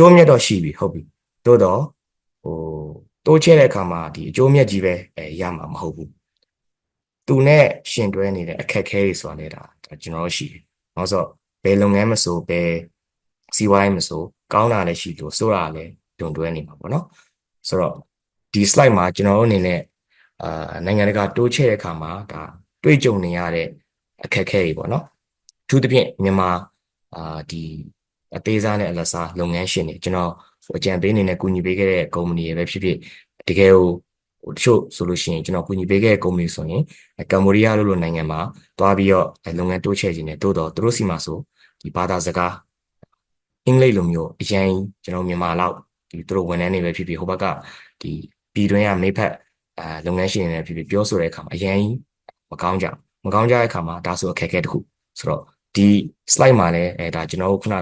ကျိုးမြတ်တော့ရှိပြီဟုတ်ပြီသို့တော့ဟိုတိုးချဲ့တဲ့အခါမှာဒီအကျိုးမြတ်ကြီးပဲအဲရမှာမဟုတ်ဘူးသူနဲ့ရှင်တွဲနေတဲ့အခက်အခဲတွေဆိုတာလေဒါဒါကျွန်တော်တို့ရှိတယ်။ဘာလို့ဆိုတော့ဘယ်လုပ်ငန်းမဆိုဘယ်စီးပွားရေးမဆိုကောင်းတာလည်းရှိလို့ဆိုတာလည်းဒုံတွဲနေမှာပေါ့နော်။ဆိုတော့ဒီ slide မှာကျွန်တော်တို့အနေနဲ့အာနိုင်ငံတကာတိုးချဲ့တဲ့အခါမှာဒါတွေ့ကြုံနေရတဲ့အခက်အခဲတွေပေါ့နော်။အထူးသဖြင့်မြန်မာအာဒီ အသေးစားနဲ့အလတ်စားလုပ်ငန်းရှင်တွေကျွန်တော်အကြံပေးအနေနဲ့ကူညီပေးခဲ့တဲ့ကုမ္ပဏီတွေပဲဖြစ်ဖြစ်တကယ်ကိုဟိုတချို့ဆိုလို့ရှိရင်ကျွန်တော်ကူညီပေးခဲ့တဲ့ကုမ္ပဏီဆိုရင်ကမ္ဘောဒီးယားလိုလိုနိုင်ငံမှာတွားပြီးတော့လုပ်ငန်းတိုးချဲ့ခြင်းနဲ့တိုးတော့သူတို့စီမှာဆိုဒီဘာသာစကားအင်္ဂလိပ်လိုမျိုးအရင်ကျွန်တော်မြန်မာလောက်ဒီသူတို့ဝန်ထမ်းတွေပဲဖြစ်ဖြစ်ဟိုဘက်ကဒီပြည်တွင်းကမိဖက်အာလုပ်ငန်းရှင်တွေနဲ့ဖြစ်ဖြစ်ပြောဆိုတဲ့အခါမှာအရင်မကောင်းကြမကောင်းကြတဲ့အခါမှာဒါဆိုအခက်အခဲတစ်ခုဆိုတော့ဒီ slide မှာလည်းအဲဒါကျွန်တော်တို့ခုန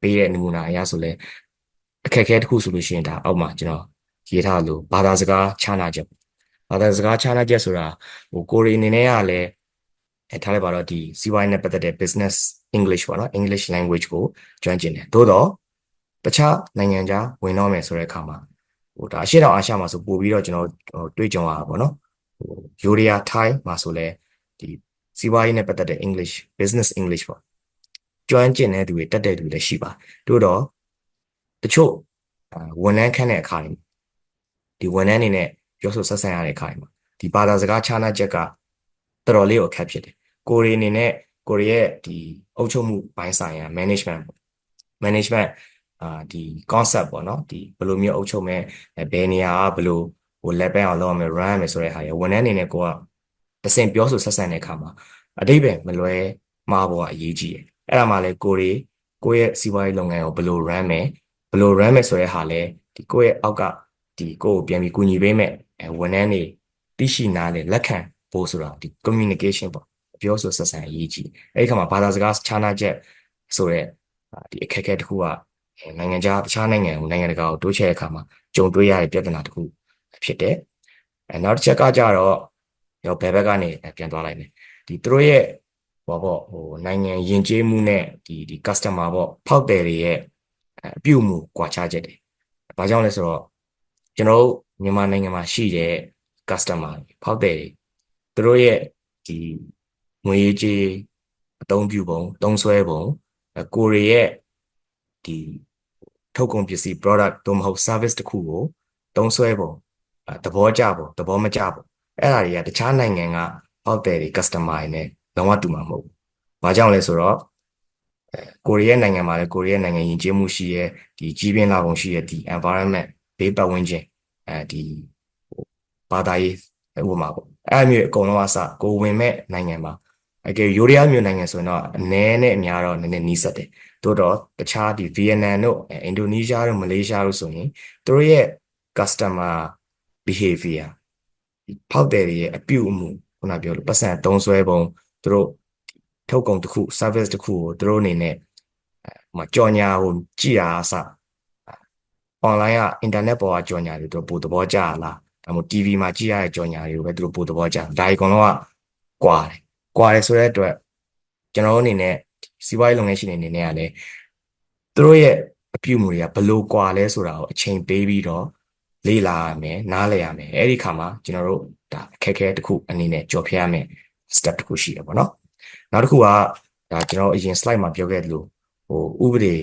ပေးတဲ့နမူနာအရဆိုလဲအခက်အခဲတစ်ခုဆိုလို့ရှိရင်ဒါအောက်မှာကျွန်တော်ရေးထားလို့ဘာသာစကားခြားနာချက်ဘာသာစကားခြားနာချက်ဆိုတာဟိုကိုရီအနေနဲ့ကလည်းအဲထားလိုက်ပါတော့ဒီစီးပွားရေးနဲ့ပတ်သက်တဲ့ business English ပေါ့နော် English language ကိုကျွမ်းကျင်တယ်သို့တော့တခြားနိုင်ငံခြားဝင်တော့မယ်ဆိုတဲ့အခါမှာဟိုဒါအရှေ့တောင်အာရှမှာဆိုပို့ပြီးတော့ကျွန်တော်တွေးကြုံရတာပေါ့နော်ဟိုယူရီးယား Thai မှာဆိုလဲဒီစီးပွားရေးနဲ့ပတ်သက်တဲ့ English business English ပေါ့ ကျွမ်းကျင်တဲ့သူတွေတက်တဲ့သူတွေလည်းရှိပါတို့တော့တချို့ဝန်ထမ်းခန့်တဲ့အခါတွေဒီဝန်ထမ်းအနေနဲ့ပြောဆိုဆက်ဆံရတဲ့အခါတွေမှာဒီဘာသာစကားခြားနာချက်ကတော်တော်လေးကိုအခက်ဖြစ်တယ်ကိုရီအနေနဲ့ကိုရီရဲ့ဒီအုပ်ချုပ်မှုပိုင်းဆိုင်ရာ management management အာဒီ concept ပေါ့နော်ဒီဘယ်လိုမျိုးအုပ်ချုပ်မဲ့ဘယ်နေရာကဘယ်လိုဟို level အောင်လုပ်ရမယ် run ရမယ်ဆိုတဲ့ဟာရဝန်ထမ်းအနေနဲ့ကိုကတစင်ပြောဆိုဆက်ဆံတဲ့အခါမှာအတိတ်ပဲမလွဲမှားဖို့ကအရေးကြီးတယ် အဲ့ဒါမှလည်းကိုရီကိုယ့်ရဲ့စီးပွားရေးလုပ်ငန်းကိုဘယ်လို run မယ်ဘယ်လို run မယ်ဆိုတဲ့ဟာလဲဒီကိုယ့်ရဲ့အောက်ကဒီကိုယ့်ကိုပြန်ပြီးကူညီပေးမဲ့ဝန်ထမ်းတွေသိရှိနားလေလက်ခံဖို့ဆိုတာဒီ communication ပေါ့ပြောဆိုဆက်ဆံအရေးကြီးအဲ့ဒီခါမှာဘာသာစကားခြားနာချက်ဆိုတဲ့ဒီအခက်အခဲတစ်ခုကနိုင်ငံခြားတခြားနိုင်ငံကိုနိုင်ငံတကာကိုတိုးချဲ့တဲ့အခါမှာကြုံတွေ့ရတဲ့ပြဿနာတစ်ခုဖြစ်တယ်အဲနောက်တစ်ချက်ကကြတော့ရောဘယ်ဘက်ကနေပြန်သွားလိုက်မယ်ဒီသူတို့ရဲ့ ဘောပေါ့ဟိုနိုင်ငံယဉ်ကျေးမှုနဲ့ဒီဒီ customer ပေါ့ဖောက်တယ်တွေရဲ့အပြုမှုကွာခြားချက်တွေဘာကြောင့်လဲဆိုတော့ကျွန်တော်တို့မြန်မာနိုင်ငံမှာရှိတဲ့ customer ဖောက်တယ်တွေသူတို့ရဲ့ဒီငွေရေးကြေးအသုံးပြုပုံသုံးစွဲပုံကိုရီရဲ့ဒီထုတ်ကုန်ပစ္စည်း product သို့မဟုတ် service တခုကိုသုံးစွဲပုံသဘောကျပုံသဘောမကျပုံအဲ့ဒါတွေကတခြားနိုင်ငံကဟောက်တယ်တွေ customer တွေနဲ့ လုံးဝတူမှာမဟုတ်ဘူး။ဘာကြောင့်လဲဆိုတော့အဲကိုရီးယားနိုင်ငံမှာလည်းကိုရီးယားနိုင်ငံယဉ်ကျေးမှုရှိရဲ့ဒီကြီးပြင်းလာပုံရှိရဲ့ဒီ environment ဘေးပတ်ဝန်းကျင်အဲဒီဘာသာရေးဥပမာပေါ့အဲ့မျိုးအကုန်လုံးအစကိုဝင်မဲ့နိုင်ငံမှာအကယ်ယူရီးယားမျိုးနိုင်ငံဆိုရင်တော့အနည်းနဲ့အများတော့နည်းနည်းနီးစပ်တယ်တိုးတော့တခြားဒီဗီယက်နမ်တို့အင်ဒိုနီးရှားတို့မလေးရှားတို့ဆိုရင်သူတို့ရဲ့ customer behavior ဖောက်တယ်ရဲ့အပြုအမူခုနပြောလို့ပတ်စံသုံးဆွဲပုံ သူတို့ထုတ်ကုန်တစ်ခု service တစ်ခုကိုသူတို့အနေနဲ့ဟိုမှာကြော်ညာကိုကြည်တာအစ online က internet ပေါ်ကကြော်ညာတွေသူတို့ပို့သဘောကျလားဒါမှမဟုတ် TV မှာကြည့်ရတဲ့ကြော်ညာတွေကိုပဲသူတို့ပို့သဘောကျဒါဒီကောင်တော့ကွာတယ်ကွာတယ်ဆိုတဲ့အတွက်ကျွန်တော်အနေနဲ့စီးပွားရေးလုပ်ငန်းရှင်တွေအနေနဲ့ကလည်းသူတို့ရဲ့အပြုအမူတွေကဘလို့ကွာလဲဆိုတာကိုအချိန်ပေးပြီးတော့လေ့လာရမယ်နားလည်ရမယ်အဲ့ဒီခါမှာကျွန်တော်တို့ဒါအခက်အခဲတစ်ခုအနေနဲ့ကြော်ဖြတ်ရမယ် step တစ်ခုရှိတယ်ပေါ့နော်နောက်တစ်ခုကဒါကျွန်တော်အရင် slide မှာပြောခဲ့သလိုဟိုဥပဒေ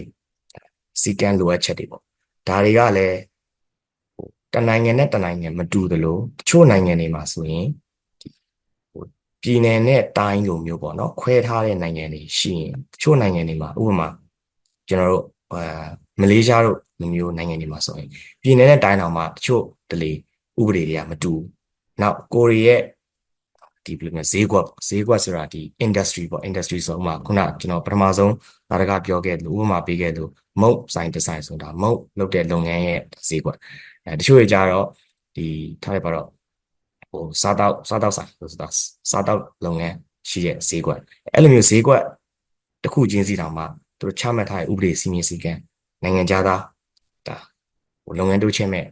စီကံလိုအပ်ချက်တွေပေါ့ဒါတွေကလည်းဟိုတနိုင်ငံနဲ့တနိုင်ငံမတူသလိုတချို့နိုင်ငံတွေမှာဆိုရင်ဟိုပြည်နယ်နဲ့တိုင်းလိုမျိုးပေါ့နော်ခွဲထားတဲ့နိုင်ငံတွေရှိရင်တချို့နိုင်ငံတွေမှာဥပမာကျွန်တော်တို့အာမလေးရှားတို့လိုမျိုးနိုင်ငံတွေမှာဆိုရင်ပြည်နယ်နဲ့တိုင်းတောင်မှတချို့တလေဥပဒေတွေကမတူနောက်ကိုရီးယား ဒီဘယ်လိုလဲဈေးကွက်ဈေးကွက်ဆိုတာဒီ industry ပေါ့ industry ဆိုဥမာခုနကျွန်တော်ပထမဆုံးဒါတကပြောခဲ့လို့ဥပမာပေးခဲ့လို့မုတ်ဆိုင်ဒီဇိုင်းဆိုတာမုတ်လုပ်တဲ့လုပ်ငန်းရဲ့ဈေးကွက်အဲတချို့ကြတော့ဒီထားလိုက်ပါတော့ဟိုစားတော့စားတော့ဆိုင်ဆိုတာစားတော့လုပ်ငန်းရှိတဲ့ဈေးကွက်အဲ့လိုမျိုးဈေးကွက်တစ်ခုချင်းစီတောင်မှသူတို့ချမှတ်ထားတဲ့ဥပဒေစီမင်းစည်းကမ်းနိုင်ငံခြားသားဒါဟိုလုပ်ငန်းတိုးချဲ့မဲ့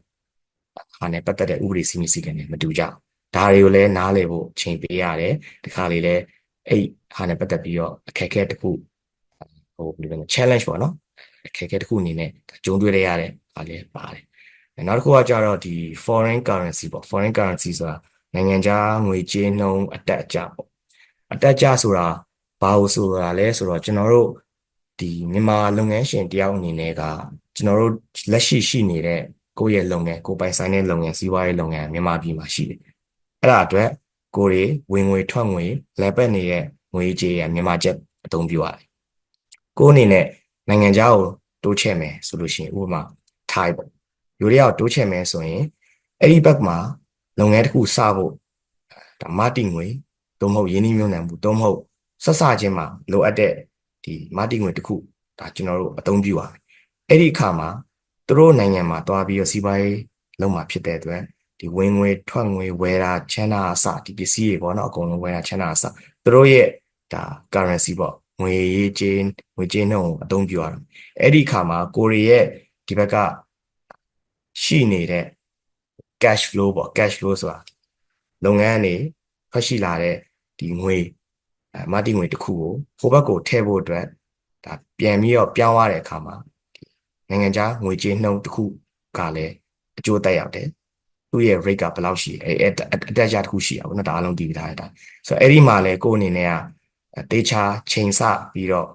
ဟာနဲ့ပတ်သက်တဲ့ဥပဒေစီမင်းစည်းကမ်းတွေမတူကြဘူး ဒါတွေကိုလည်းနားလည်ဖို့ချိန်ပေးရတယ်တခါလေလည်းအဲ့ဟာနဲ့ပတ်သက်ပြီးတော့အခက်အခဲတစ်ခုဟိုဘယ်လိုလဲ challenge ပေါ့နော်အခက်အခဲတစ်ခုအနေနဲ့ကြုံတွေ့ရတဲ့အားလည်းပါတယ်နောက်တစ်ခုကကြတော့ဒီ foreign currency ပေါ့ foreign currency ဆိုတာနိုင်ငံခြားငွေကြေးနှုန်းအတက်အကျပေါ့အတက်အကျဆိုတာဘာလို့ဆိုတာလဲဆိုတော့ကျွန်တော်တို့ဒီမြန်မာလုပ်ငန်းရှင်တယောက်အနေနဲ့ကကျွန်တော်တို့လက်ရှိရှိနေတဲ့ကိုယ့်ရဲ့လုပ်ငန်းကိုယ်ပိုင်ဆိုင်တဲ့လုပ်ငန်းစီးပွားရေးလုပ်ငန်းမြန်မာပြည်မှာရှိတယ် အဲ့ဒါအတွက်ကိုယ်တွေဝင်ငွေထွက်ငွေလဲပတ်နေတဲ့ငွေကြေးရမြန်မာကျပ်အသုံးပြုရတယ်ကိုယ်အနေနဲ့နိုင်ငံခြားကိုတိုးချဲ့မယ်ဆိုလို့ရှိရင်ဥပမာ Thai ပေါ့ယူရီးယားကိုတိုးချဲ့မယ်ဆိုရင်အဲ့ဒီဘက်မှာလုပ်ငန်းတစ်ခုစဖို့ဒါမာတီငွေသို့မဟုတ်ယင်းနှိမ့်မြုံနှံမှုသို့မဟုတ်ဆက်စချင်းမှာလိုအပ်တဲ့ဒီမာတီငွေတစ်ခုဒါကျွန်တော်တို့အသုံးပြုရမယ်အဲ့ဒီအခါမှာသူတို့နိုင်ငံမှာတွားပြီးတော့စီးပွားရေးလုပ်မှာဖြစ်တဲ့အတွက် ဒီဝင်ငွေထွက်ငွေဝယ်တာချမ်းသာအစဒီပစ္စည်းတွေပေါ့နော်အကုန်လုံးဝယ်တာချမ်းသာအစသူတို့ရဲ့ဒါ currency ပေါ့ငွေရေးကြေးငွေကြေးနှုန်းကိုအသုံးပြုရတာအဲ့ဒီအခါမှာကိုရီးရဲ့ဒီဘက်ကရှိနေတဲ့ cash flow ပေါ့ cash flow ဆိုတာလုပ်ငန်းတွေထွက်ရှိလာတဲ့ဒီငွေအဲမာတီငွေတစ်ခုကိုဟိုဘက်ကိုထည့်ဖို့အတွက်ဒါပြန်ပြီးတော့ပြောင်းရတဲ့အခါမှာနိုင်ငံခြားငွေကြေးနှုန်းတစ်ခုကလည်းအကျိုးတက်ရောက်တယ် သူ့ရဲ့ rate ကဘယ်လောက်ရှိအဲအတက်ကြတစ်ခုရှိအောင်နော်ဒါအလုံးတည်ပြီးသားရတာဆိုတော့အဲ့ဒီမှာလဲကိုယ်အနေနဲ့ကတေချာချိန်ဆပြီးတော့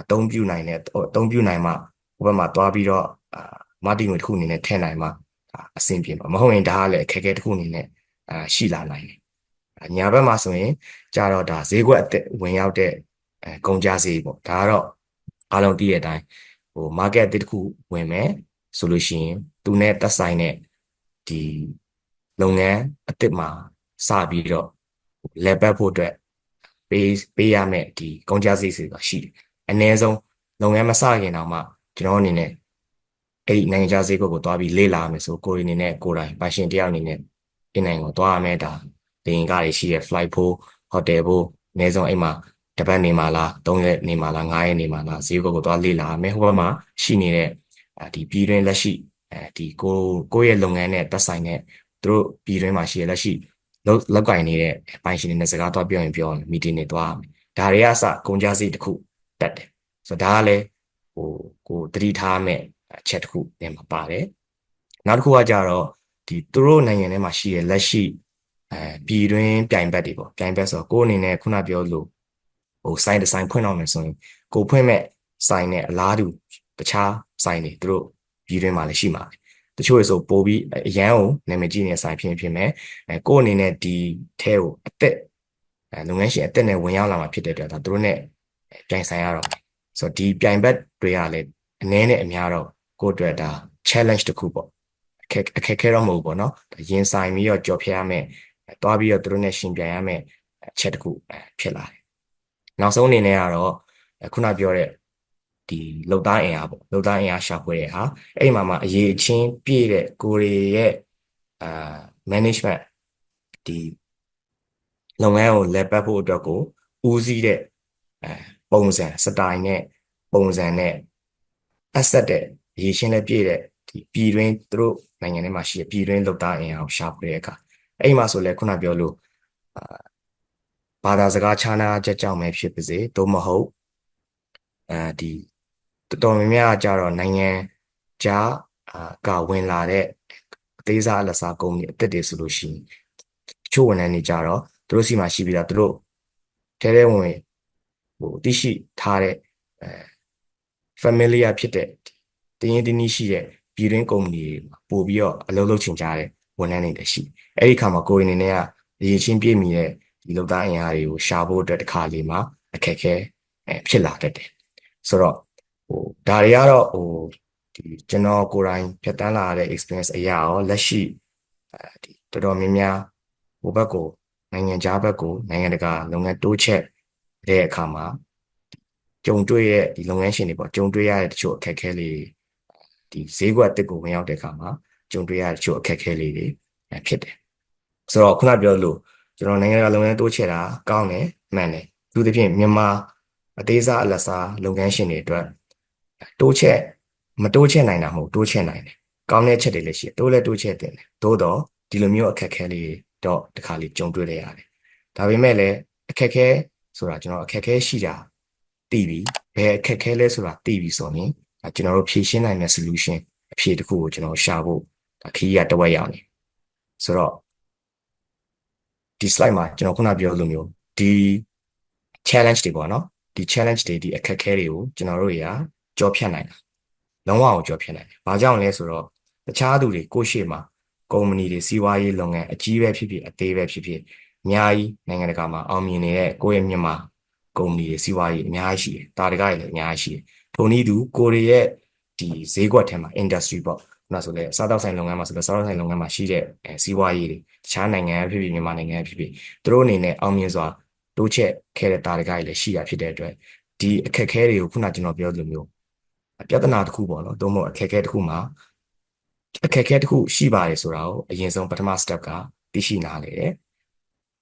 အသုံးပြုနိုင်တဲ့အသုံးပြုနိုင်မှဟိုဘက်မှာသွားပြီးတော့မာတီငွေတစ်ခုအနေနဲ့ထည့်နိုင်မှအဆင်ပြေမှာမဟုတ်ရင်ဒါကလည်းအခက်အခဲတစ်ခုအနေနဲ့အာရှိလာနိုင်တယ်ညာဘက်မှာဆိုရင်ကြာတော့ဒါဈေးကွက်အသက်ဝင်ရောက်တဲ့အဲကုန်ကြဈေးပေါ့ဒါကတော့အားလုံးသိတဲ့အတိုင်းဟို market အသစ်တစ်ခုဝင်မယ်ဆိုလို့ရှိရင်သူနဲ့သက်ဆိုင်တဲ့ ဒီလုပ်ငန်းအသစ်မှာစပြီးတော့ level ဖို့အတွက်ပေးပေးရမယ်ဒီကုန်ကြဈေးဆိုတာရှိတယ်အနည်းဆုံးလုပ်ငန်းမစခင်တောင်မှကျွန်တော်အနေနဲ့အဲ့ဒီနိုင်ငံခြားဈေးကွက်ကိုသွားပြီးလေ့လာမယ်ဆိုကိုယ်အနေနဲ့ကိုယ်တိုင်ပိုင်ရှင်တယောက်အနေနဲ့အင်းနိုင်ငံကိုသွားရမယ်ဒါလေရင်ကားတွေရှိရဲ့ flight ဖို့ hotel ဖို့အနည်းဆုံးအဲ့မှာတပတ်နေမှာလား၃ရက်နေမှာလား၅ရက်နေမှာလားဈေးကွက်ကိုသွားလေ့လာမယ်ဟိုဘက်မှာရှိနေတဲ့ဒီပြည်တွင်းလက်ရှိ အဲဒီကိုကိုယ့်ရဲ့လုပ်ငန်းနဲ့သက်ဆိုင်တဲ့သူတို့ပြည်တွင်းမှာရှိရလက်ရှိလောက်လောက်ကင်နေတဲ့ပိုင်ရှင်တွေနဲ့စကားသွားပြောရင်ပြောရင်မီတင်တွေသွားမယ်ဒါတွေကအစကုန်ကြစည်တစ်ခုတက်တယ်ဆိုတော့ဒါကလည်းဟိုကိုတတိထားမဲ့အချက်တစ်ခုနဲ့မှာပါတယ်နောက်တစ်ခုကကြတော့ဒီသူတို့နိုင်ငံထဲမှာရှိရလက်ရှိအဲပြည်တွင်းပြိုင်ဘက်တွေပေါ့ပြိုင်ဘက်ဆိုတော့ကိုယ်အနေနဲ့ခုနပြောလို့ဟို site design ဖွင့်တော့မယ်ဆိုရင်ကိုဖွင့်မဲ့ site နဲ့အလားတူတခြား site တွေသူတို့ ပြည်တွင်းမှာလည်းရှိမှာပဲတချို့ဆိုပို့ပြီးအရန်ကိုနာမည်ကြီးနေတဲ့ site ဖြစ်ဖြစ်မဲ့အဲကိုယ်အနေနဲ့ဒီထဲကိုအသက်အဲလုပ်ငန်းရှင်အသက်နဲ့ဝင်ရောက်လာမှာဖြစ်တဲ့အတွက်ဒါသူတို့ ਨੇ ပြိုင်ဆိုင်ရတော့ဆိုတော့ဒီပြိုင်ဘက်တွေကလည်းအနည်းနဲ့အများတော့ကိုယ့်အတွက်ဒါ challenge တစ်ခုပေါ့အခက်အခက်ခဲတော့မဟုတ်ဘူးပေါ့နော်ရင်ဆိုင်ပြီးတော့ကြော်ဖြတ်ရမယ်တွားပြီးတော့သူတို့ ਨੇ ရှင်ပြိုင်ရမယ်အချက်တစ်ခုဖြစ်လာတယ်နောက်ဆုံးအနေနဲ့ကတော့ခုနပြောတဲ့ ဒီလုံသားအင်အားပေါ့လုံသားအင်အားရှာဖွေတဲ့ဟာအဲ့မှာမှအရေးချင်းပြည့်တဲ့ကိုရီရဲ့အာ management ဒီလုပ်ငန်းကိုလက်ပတ်ဖို့အတွက်ကိုဦးစီးတဲ့အဲပုံစံစတိုင်နဲ့ပုံစံနဲ့ asset တဲ့ရေရှင်းနဲ့ပြည့်တဲ့ဒီပြည်တွင်းသူတို့နိုင်ငံထဲမှာရှိတဲ့ပြည်တွင်းလုံသားအင်အားကိုရှာဖွေတဲ့အခါအဲ့မှာဆိုလဲခုနပြောလို့အာဘာသာစကားခြားနာချက်ကြောင့်ပဲဖြစ်ပါစေသို့မဟုတ်အဲဒီ တော်တော်များများကြတော့နိုင်ငံခြားအာကဝင်လာတဲ့အသေးစားအလစားကုမ္ပဏီအသက်တွေဆိုလို့ရှိရင်တချို့ဝန်ထမ်းတွေကြတော့သူတို့စီမှာရှိပြီးတော့သူတို့ထဲထဲဝင်ဟိုသိရှိထားတဲ့အဲ familiar ဖြစ်တဲ့တင်းရင်တင်းနီးရှိတဲ့ပြည်တွင်းကုမ္ပဏီတွေပို့ပြီးတော့အလုပ်လုပ်ချင်ကြတဲ့ဝန်ထမ်းတွေလည်းရှိအဲ့ဒီခါမှာကိုယ်အနေနဲ့ကအရေးချင်းပြည့်မီတဲ့ဒီလောက်သားအင်အားတွေကိုရှာဖို့အတွက်တစ်ခါလေးမှာအခက်ခဲဖြစ်လာတတ်တယ်ဆိုတော့ဟို ဒါတွေကတော့ဟိုဒီကျွန်တော်ကိုယ်တိုင်ဖြတ်တန်းလာတဲ့ experience အရာရောလက်ရှိအဲဒီတော်တော်များများဟိုဘက်ကိုနိုင်ငံခြားဘက်ကိုနိုင်ငံတကာလုပ်ငန်းတိုးချက်တဲ့အခါမှာကြုံတွေ့ရဲ့ဒီလုပ်ငန်းရှင်တွေပေါ့ကြုံတွေ့ရတဲ့တချို့အခက်အခဲလေးဒီဈေးကွက်တစ်ကိုဝင်ရောက်တဲ့အခါမှာကြုံတွေ့ရတဲ့တချို့အခက်အခဲလေးတွေဖြစ်တယ်ဆိုတော့ခုနပြောလို့ကျွန်တော်နိုင်ငံတကာလုပ်ငန်းတိုးချဲ့တာကောင်းတယ်မှန်တယ်သူသဖြင့်မြန်မာအသေးစားအလတ်စားလုပ်ငန်းရှင်တွေအတွက် တိုးချဲ့မတိုးချဲ့နိုင်တာမဟုတ်တိုးချဲ့နိုင်တယ်ကောင်းတဲ့ချက်တွေလည်းရှိတယ်တိုးလည်းတိုးချဲ့တင်တယ်သို့တော့ဒီလိုမျိုးအခက်ခဲလေးတော့တခါလေးကြုံတွေ့ရရတယ်ဒါပေမဲ့လည်းအခက်ခဲဆိုတာကျွန်တော်အခက်ခဲရှိတာသိပြီးဘယ်အခက်ခဲလဲဆိုတာသိပြီဆိုရင်ဒါကျွန်တော်တို့ဖြေရှင်းနိုင်တဲ့ solution အဖြေတစ်ခုကိုကျွန်တော်ရှာဖို့ဒါခရီးရတစ်ဝက်ရောက်နေဆိုတော့ဒီ slide မှာကျွန်တော်ခုနပြောလိုမျိုးဒီ challenge တွေပေါ့နော်ဒီ challenge တွေဒီအခက်ခဲတွေကိုကျွန်တော်တို့တွေ ကကြောဖြတ်နိုင်တာလုံးဝအောင်ကြောဖြတ်နိုင်တယ်။ဘာကြောင့်လဲဆိုတော့တခြားသူတွေကိုယ့်ရှေ့မှာကုမ္ပဏီတွေစီးပွားရေးလုပ်ငန်းအကြီးပဲဖြစ်ဖြစ်အသေးပဲဖြစ်ဖြစ်အများကြီးနိုင်ငံတကာမှာအောင်မြင်နေတဲ့ကိုယ့်ရဲ့မြန်မာကုမ္ပဏီတွေစီးပွားရေးအများကြီးရှိတယ်။တာတကတွေလည်းအများကြီးရှိတယ်။ထိုနည်းတူကိုရီးရဲ့ဒီဈေးကွက်ထဲမှာ industry ပေါ့ခုနဆိုလဲစားတောက်ဆိုင်လုပ်ငန်းမှာဆိုလဲစားတောက်ဆိုင်လုပ်ငန်းမှာရှိတဲ့အဲစီးပွားရေးတွေတခြားနိုင်ငံဖြစ်ဖြစ်မြန်မာနိုင်ငံဖြစ်ဖြစ်သူတို့အနေနဲ့အောင်မြင်စွာတိုးချက်ခဲ့တဲ့တာတကတွေလည်းရှိရဖြစ်တဲ့အတွက်ဒီအခက်အခဲတွေကိုခုနကျွန်တော်ပြောသလိုမျိုး ပြဿနာတစ်ခုပေါ့နော်သို့မဟုတ်အခက်အခဲတစ်ခုမှာအခက်အခဲတစ်ခုရှိပါတယ်ဆိုတာကိုအရင်ဆုံးပထမ step ကသိရှိနားလေတယ်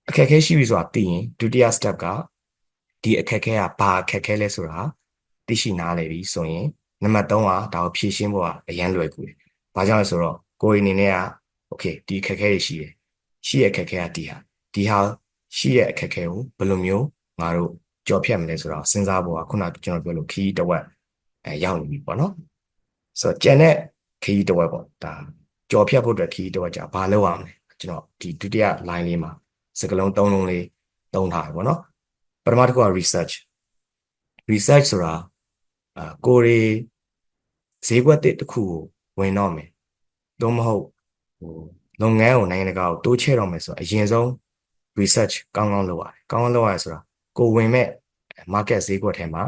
အခက်အခဲရှိပြီဆိုတာသိရင်ဒုတိယ step ကဒီအခက်အခဲကဘာအခက်အခဲလဲဆိုတာသိရှိနားလေပြီဆိုရင်နံပါတ်3ကဒါကိုဖြည့်ရှင်းဖို့ကအရန်လွယ်ကူတယ်။ဘာကြောင့်လဲဆိုတော့ကိုယ်အနေနဲ့က okay ဒီအခက်အခဲတွေရှိတယ်။ရှိရအခက်အခဲကဒီဟာဒီဟာရှိရအခက်အခဲကိုဘယ်လိုမျိုးငါတို့ကြော်ဖြတ်မလဲဆိုတော့စဉ်းစားဖို့ကခုနကကျွန်တော်ပြောလို့ခီးတဝက် အဲရောက်နေပြီပေါ့နော်ဆိုတော့ကျန်တဲ့ခီးတဝက်ပေါ့ဒါကြော်ဖြတ်ဖို့အတွက်ခီးတဝက်ကြာဘာလုပ်ရမလဲကျွန်တော်ဒီဒုတိယ line လေးမှာစကလုံး၃လုံးလေးသုံးထားတယ်ပေါ့နော်ပထမတစ်ခုက research research ဆိုတာအာကိုရီဈေးကွက်တစ်ခုကိုဝင်တော့မယ်သို့မဟုတ်ဟိုလုပ်ငန်းကိုနိုင်ငံတကာကိုတိုးချဲ့တော့မယ်ဆိုတော့အရင်ဆုံး research ကောင်းကောင်းလုပ်ရတယ်ကောင်းကောင်းလုပ်ရတယ်ဆိုတာကိုဝင်မဲ့ market ဈေးကွက်ထဲမှာ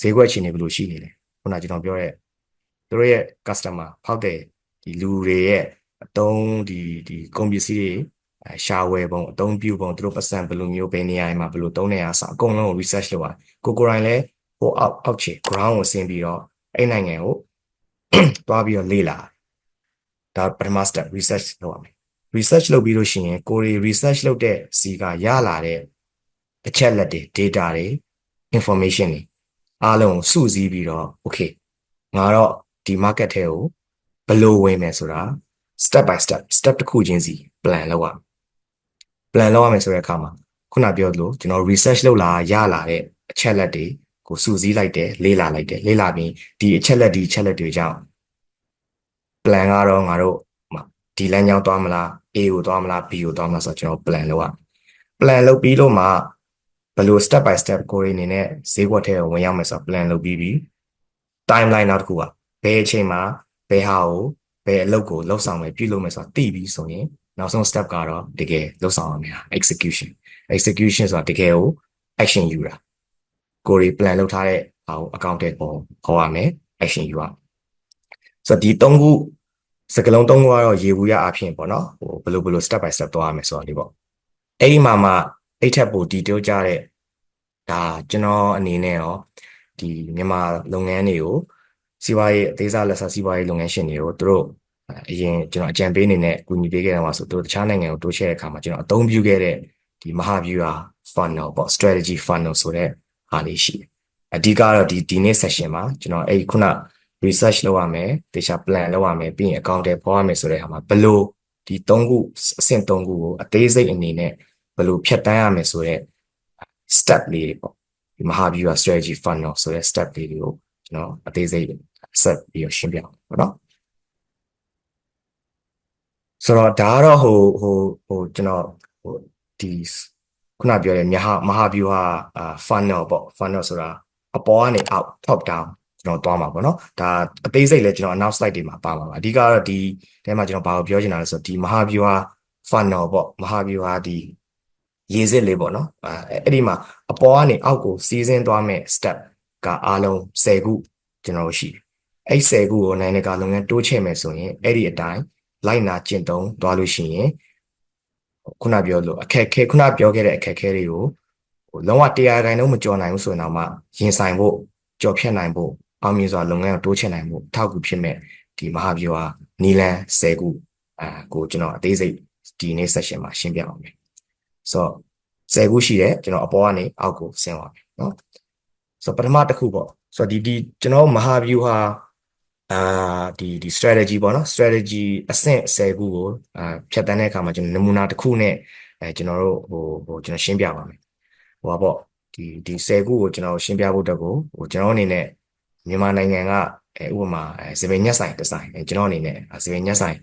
ဈေးကွက်အခြေအနေဘယ်လိုရှိနေလဲခုနကျွန်တော်ပြောတဲ့သူတို့ရဲ့ customer ဖောက်တဲ့ဒီလူတွေရဲ့အတုံးဒီဒီကုန်ပစ္စည်းတွေရှာဝယ်ပုံအတုံးပြုပုံသူတို့ပတ်စံဘယ်လိုမျိုးဘယ်နေရာမှာဘယ်လိုတုံးနေရစအကုန်လုံးကို research လုပ်ရတယ်ကိုကိုယ်တိုင်လည်းဟိုအောက်အောက်ခြေ ground ကိုဆင်းပြီးတော့အဲ့နိုင်ငံကိုတွားပြီးတော့လေ့လာဒါပထမ step research လုပ်ရမယ် research လုပ်ပြီးလို့ရှိရင်ကိုရီ research လုပ်တဲ့စီကရလာတဲ့အချက်လက်တွေ data တွေ information တွေ အားလုံးစုစည်းပြီးတော့ okay ငါတော့ဒီ market ထဲကိုဘယ်လိုဝင်မယ်ဆိုတာ step by step step တစ်ခုချင်းစီ plan လုပ်ရမယ် plan လုပ်ရမယ်ဆိုတဲ့အခါမှာခုနပြောသလိုကျွန်တော် research လုပ်လာရလာတဲ့အချက်လက်တွေကိုစုစည်းလိုက်တယ်လေ့လာလိုက်တယ်လေ့လာပြီးဒီအချက်လက်ဒီအချက်လက်တွေကြောင့် plan ကတော့ငါတို့ဒီလမ်းကြောင်းသွားမလား A ကိုသွားမလား B ကိုသွားမလားဆိုတော့ကျွန်တော် plan လုပ်ရ plan လုပ်ပြီးတော့မှ ဘယ်လို step by step ကိုရင်းနေနဲ့ဈေးကွက်ထဲကိုဝင်ရောက်မယ်ဆိုတော့ plan လုပ်ပြီးပြီ timeline နောက်တစ်ခုကဘယ်အချိန်မှာဘယ်ဟာကိုဘယ်အလုပ်ကိုလှုပ်ဆောင်မယ်ပြုလုပ်မယ်ဆိုတာသိပြီဆိုရင်နောက်ဆုံး step ကတော့တကယ်လှုပ်ဆောင်ရမယ် execution execution ဆိုတာတကယ်ကို action ယူတာကိုရီ plan လုပ်ထားတဲ့ဟာကို account ထဲပေါ်ခေါ်ရမယ် action ယူရဆိုတော့ဒီ၃ခုစကလုံး၃ခုကတော့ရေဘူးရအဖြစ်ပေါ့နော်ဟိုဘယ်လိုဘယ်လို step by step သွားရမယ်ဆိုတာဒီပေါ့အဲ့ဒီမှာမှ အဲ့ထက်ပို detail ကြတဲ့ဒါကျွန်တော်အနေနဲ့ရောဒီမြန်မာလုပ်ငန်းတွေကိုစီးပွားရေးအသေးစားလက်စားစီးပွားရေးလုပ်ငန်းရှင်တွေကိုသူတို့အရင်ကျွန်တော်အကြံပေးနေနဲ့ကူညီပေးခဲ့တယ်မှာဆိုသူတို့တခြားနိုင်ငံကိုတိုးချဲ့တဲ့အခါမှာကျွန်တော်အသုံးပြုခဲ့တဲ့ဒီမဟာဗျူဟာ funnel ပေါ့ strategy funnel ဆိုတဲ့ဟာလေးရှိတယ်အဓိကတော့ဒီဒီနေ့ session မှာကျွန်တော်အဲ့ခုန research လုပ်ရမယ်တေချာ plan လုပ်ရမယ်ပြီးရင် account တွေပေါ်ရမယ်ဆိုတဲ့ဟာမှာဘယ်လိုဒီ၃ခုအဆင့်၃ခုကိုအသေးစိတ်အနေနဲ့ ဘယ်လိုဖြတ်တန်းရမယ်ဆိုတဲ့ step လေးတွေပေါ့ဒီမဟာဗျူဟာ strategy funnel ဆိုတဲ့ step လေးတွေကိုကျွန်တော်အသေးစိတ်ဆက်ပြီးရှင်းပြအောင်ပေါ့နော်ဆိုတော့ဒါကတော့ဟိုဟိုဟိုကျွန်တော်ဟိုဒီခုနပြောတဲ့မဟာမဟာဗျူဟာ funnel ပေါ့ funnel ဆိုတာအပေါ်ကနေအောက် top down ကျွန်တော်သွားမှာပေါ့နော်ဒါအသေးစိတ်လဲကျွန်တော် announce slide တွေမှာပါမှာပါအဓိကတော့ဒီထဲမှာကျွန်တော်ဘာကိုပြောချင်တာလဲဆိုတော့ဒီမဟာဗျူဟာ funnel ပေါ့မဟာဗျူဟာဒီ ရေစစ်လေးပေါ့နော်အဲအဲ့ဒီမှာအပေါ်ကနေအောက်ကိုစီးဆင်းသွားမဲ့ step ကအားလုံး10ခုကျွန်တော်ရှိတယ်အဲ့10ခုကိုနိုင်တဲ့ကလုပ်ငန်းတိုးချဲ့မယ်ဆိုရင်အဲ့ဒီအတိုင်းလိုက်နာကျင့်သုံးသွားလို့ရှိရင်ခုနပြောလို့အခက်ခဲခုနပြောခဲ့တဲ့အခက်ခဲတွေကိုဟိုလုံးဝတရားခိုင်လုံးမကြော်နိုင်ဘူးဆိုရင်တော့မှရင်ဆိုင်ဖို့ကြော်ဖြတ်နိုင်ဖို့အောင်မြင်စွာလုပ်ငန်းကိုတိုးချဲ့နိုင်ဖို့အထောက်အကူဖြစ်မဲ့ဒီမဟာဗျူဟာနီလန်10ခုအာကိုကျွန်တော်အသေးစိတ်ဒီနေ့ session မှာရှင်းပြအောင်မယ် ဆိုတော့10ခုရှိတယ်ကျွန်တော်အပေါ်ကနေအောက်ကိုဆင်းသွားမယ်နော်ဆိုတော့ပထမတစ်ခုပေါ့ဆိုတော့ဒီဒီကျွန်တော်မဟာဗျူဟာအာဒီဒီ strategy ပေါ့နော် strategy အဆင့်10ခုကိုအာဖြတ်တန်းတဲ့အခါမှာကျွန်တော်နမူနာတစ်ခုနဲ့အဲကျွန်တော်တို့ဟိုဟိုကျွန်တော်ရှင်းပြပါမယ်ဟိုပါပေါ့ဒီဒီ10ခုကိုကျွန်တော်ရှင်းပြဖို့အတွက်ကိုဟိုကျွန်တော်အနေနဲ့မြန်မာနိုင်ငံကအဲဥပမာအဲစပင်ညက်ဆိုင်တစ်ဆိုင်အဲကျွန်တော်အနေနဲ့စပင်ညက်ဆိုင်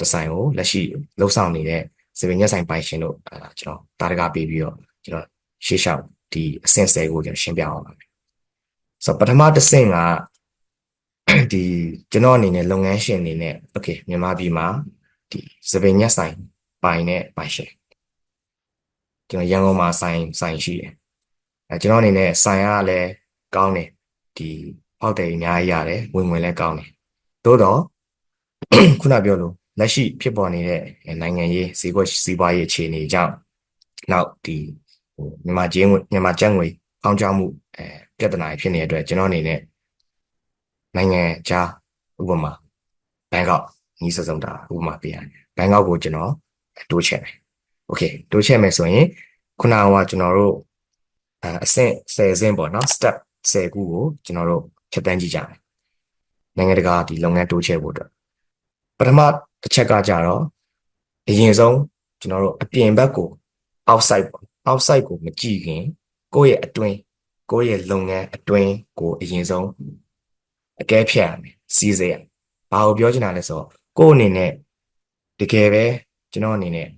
တစ်ဆိုင်ကိုလက်ရှိလှုပ်ဆောင်နေတဲ့ စပင်ညက်ဆိုင်ပိုင်ရှင်တို့ကျွန်တော်တာတကပေးပြီးတော့ကျွန်တော်ရှေ့လျှောက်ဒီအဆင့်ဆယ်ကိုကျွန်တော်ရှင်းပြအောင်ပါမယ်ဆိုတော့ပထမတစ်ဆင့်ကဒီကျွန်တော်အနေနဲ့လုပ်ငန်းရှင်အနေနဲ့ okay မြန်မာပြည်မှာဒီစပင်ညက်ဆိုင်ပိုင်နဲ့ပိုင်ရှင်ကျွန်တော်ရန်ကုန်မှာဆိုင်ဆိုင်ရှိတယ်အဲကျွန်တော်အနေနဲ့ဆိုင်ရလည်းကောင်းတယ်ဒီဖောက်တယ်အများကြီးရတယ်ဝင်ဝင်လည်းကောင်းတယ်သို့တော့ခုနပြောလို့ လက်ရှိဖြစ်ပေါ်နေတဲ့နိုင်ငံရေးစီးပွားစီးပွားရေးအခြေအနေကြောင့်နောက်ဒီဟိုမြန်မာကျင်းမြန်မာကျပ်ငွေအောင်းကြမှုအဲပြဿနာဖြစ်နေတဲ့အတွက်ကျွန်တော်အနေနဲ့နိုင်ငံခြားဥပမာဘန်ကောက်ညီစစုံတာဥပမာပြရတယ်ဘန်ကောက်ကိုကျွန်တော်တိုးချဲ့မယ်โอเคတိုးချဲ့မယ်ဆိုရင်ခုနကကျွန်တော်တို့အဲအဆင့်10ဆင့်ပေါ့နော် step 10ခုကိုကျွန်တော်တို့ဖြတ်တန်းကြည့်ကြမယ်နိုင်ငံတကာဒီလုပ်ငန်းတိုးချဲ့ဖို့အတွက် ပထမတစ်ချက်ကကြတော့အရင်ဆုံးကျွန်တော်တို့အပြင်ဘက်ကို outside ပေါ့ outside ကိုမကြည့်ခင်ကိုယ့်ရဲ့အတွင်းကိုယ့်ရဲ့လုပ်ငန်းအတွင်းကိုအရင်ဆုံးအကဲဖြတ်ရမယ်စီးစေရဘာကိုပြောချင်တာလဲဆိုတော့ကိုယ့်အနေနဲ့တကယ်ပဲကျွန်တော်အနေနဲ့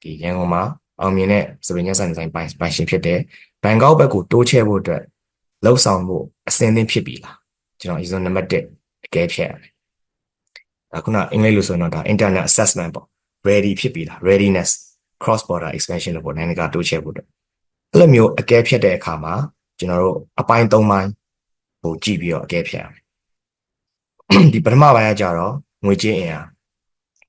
ဒီရန်ကုန်မှာအောင်မြင်တဲ့စပင်ညက်ဆိုင်ဆိုင်ပိုင်ပိုင်ရှင်ဖြစ်တဲ့ဘန်ကောက်ဘက်ကိုတိုးချဲ့ဖို့အတွက်လှုပ်ဆောင်ဖို့အစင်းသင်းဖြစ်ပြီလားကျွန်တော်အရင်နံပါတ်1အကဲဖြတ်ရမယ် ဒါခုနအင်္ဂလိပ်လို့ဆိုရင်တော့ဒါ internet assessment ပေါ့ ready ဖြစ်ပြီလား readiness cross border expansion လို့ပေါ့နိုင်ငံတကာတိုးချဲ့ဖို့အတွက်အဲ့လိုမျိုးအကဲဖြတ်တဲ့အခါမှာကျွန်တော်တို့အပိုင်း၃ပိုင်းဟိုကြည့်ပြီးတော့အကဲဖြတ်ရမယ်ဒီပထမပိုင်းကကြတော့ငွေကြေးအင်အား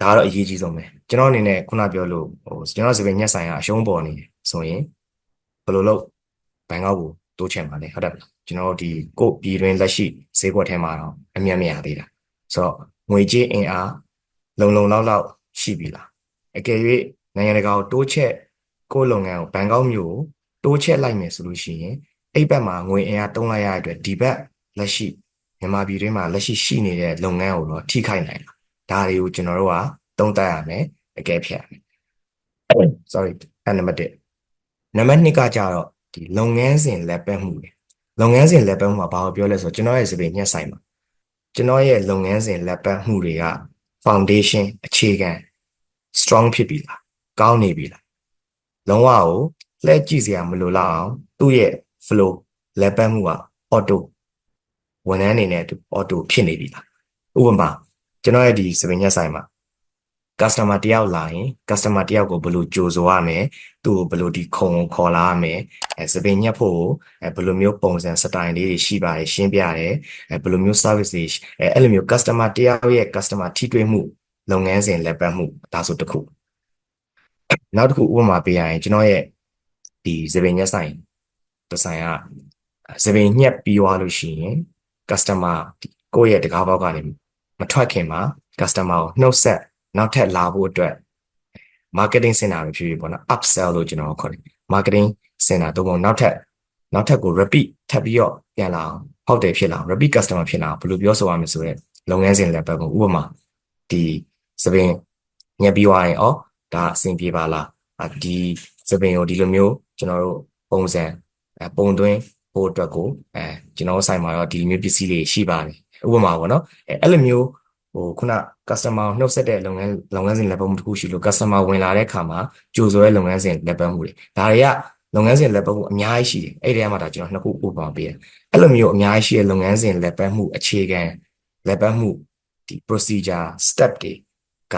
ဒါကတော့အရေးကြီးဆုံးပဲကျွန်တော်အနေနဲ့ခုနပြောလို့ဟိုကျွန်တော်စပင်ညက်ဆိုင်ကအရှုံးပေါ်နေဆိုရင်ဘယ်လိုလုပ်ဘန်ကောက်ကိုတိုးချဲ့မှာလဲဟုတ်တယ်မလားကျွန်တော်ဒီကိုပြည်တွင်းလက်ရှိဈေးကွက်ထဲမှာတော့အမြတ်မရသေးတာဆိုတော့ ငွေကြေးအင်အားလုံလုံလောက်လောက်ရှိပြီလားအကယ်၍နိုင်ငံတကာကိုတိုးချဲ့ကိုလုပ်ငန်းကိုဘန်ကောက်မြို့ကိုတိုးချဲ့လိုက်မယ်ဆိုလို့ရှိရင်အဲ့ဘက်မှာငွေအင်အားတုံးလိုက်ရတဲ့အတွက်ဒီဘက်လက်ရှိမြန်မာပြည်တွင်းမှာလက်ရှိရှိနေတဲ့လုပ်ငန်းကိုတော့ထိခိုက်နိုင်တာဒါတွေကိုကျွန်တော်တို့ကသုံးသပ်ရမယ်အကဲဖြတ်ရမယ် sorry အဲ့နံပါတ်1နံပါတ်2ကကြတော့ဒီလုပ်ငန်းစဉ်လက်ပတ်မှုတွေလုပ်ငန်းစဉ်လက်ပတ်မှုမှာဘာကိုပြောလဲဆိုတော့ကျွန်တော်ရဲ့စပယ်ညှက်ဆိုင်မှာ ကျွန်တော်ရဲ့လုပ်ငန်းစဉ်လက်ပတ်မှုတွေက foundation အခြေခံ strong ဖြစ်ပြီလားကောင်းနေပြီလားလုံးဝကိုလှည့်ကြည့်စရာမလိုတော့အောင်သူ့ရဲ့ flow လက်ပတ်မှုက auto ဝန်ထမ်းအနေနဲ့ auto ဖြစ်နေပြီလားဥပမာကျွန်တော်ရဲ့ဒီစပင်ညက်ဆိုင်မှာ customer တယောက်လာရင် customer တယောက်ကိုဘယ်လိုကြိုဆိုရမလဲသူ့ကိုဘယ်လိုဒီခုံခေါ်လာရမလဲအဲစပင်ညက်ဖို့အဲဘယ်လိုမျိုးပုံစံ style လေးတွေရှိပါတယ်ရှင်းပြတယ်အဲဘယ်လိုမျိုး service တွေအဲအဲ့လိုမျိုး customer တယောက်ရဲ့ customer ထိတွေ့မှုလုပ်ငန်းစဉ်လက်ပတ်မှုဒါဆိုတစ်ခုနောက်တစ်ခုဥပမာပေးရရင်ကျွန်တော်ရဲ့ဒီစပင်ညက်ဆိုင်တစ်ဆိုင်ကစပင်ညက်ပြီးသွားလို့ရှိရင် customer ကိုယ့်ရဲ့တကားပေါက်ကနေမထွက်ခင်မှာ customer ကိုနှုတ်ဆက် နောက်ထပ်လာဖို့အတွက် marketing center ပဲဖြစ်ဖြစ်ပေါ့နော် upsell လို့ကျွန်တော်ခေါ်တယ် marketing center တော့ပေါ့နောက်ထပ်နောက်ထပ်ကို repeat ထပ်ပြီးတော့ပြန်လာအောင်ဟုတ်တယ်ဖြစ်လာအောင် repeat customer ဖြစ်လာအောင်ဘယ်လိုပြောဆိုရမလဲဆိုတော့လုပ်ငန်းစဉ်လည်းပဲပေါ့ဥပမာဒီစပင်ညက်ပြီးသွားရင်ဩဒါအဆင်ပြေပါလားဒီစပင်ကိုဒီလိုမျိုးကျွန်တော်တို့ပုံစံပုံသွင်းဖို့အတွက်ကိုအဲကျွန်တော်ဆိုင်မှာတော့ဒီမျိုးပစ္စည်းတွေရှိပါတယ်ဥပမာပေါ့နော်အဲအဲ့လိုမျိုးဟိုခုန customer နှုတ်ဆက်တဲ့လုပ်ငန်းလုပ်ငန်းစဉ်လက်ပတ်မှုတစ်ခုရှိလို့ customer ဝင်လာတဲ့အခါမှာကြိုဆိုရဲလုပ်ငန်းစဉ်လက်ပတ်မှုတွေဒါတွေကလုပ်ငန်းစဉ်လက်ပတ်မှုအများကြီးရှိတယ်အဲ့ဒီထဲမှာဒါကျွန်တော်နှစ်ခုဥပမာပေးတယ်အဲ့လိုမျိုးအများကြီးရှိတဲ့လုပ်ငန်းစဉ်လက်ပတ်မှုအခြေခံလက်ပတ်မှုဒီ procedure step တွေက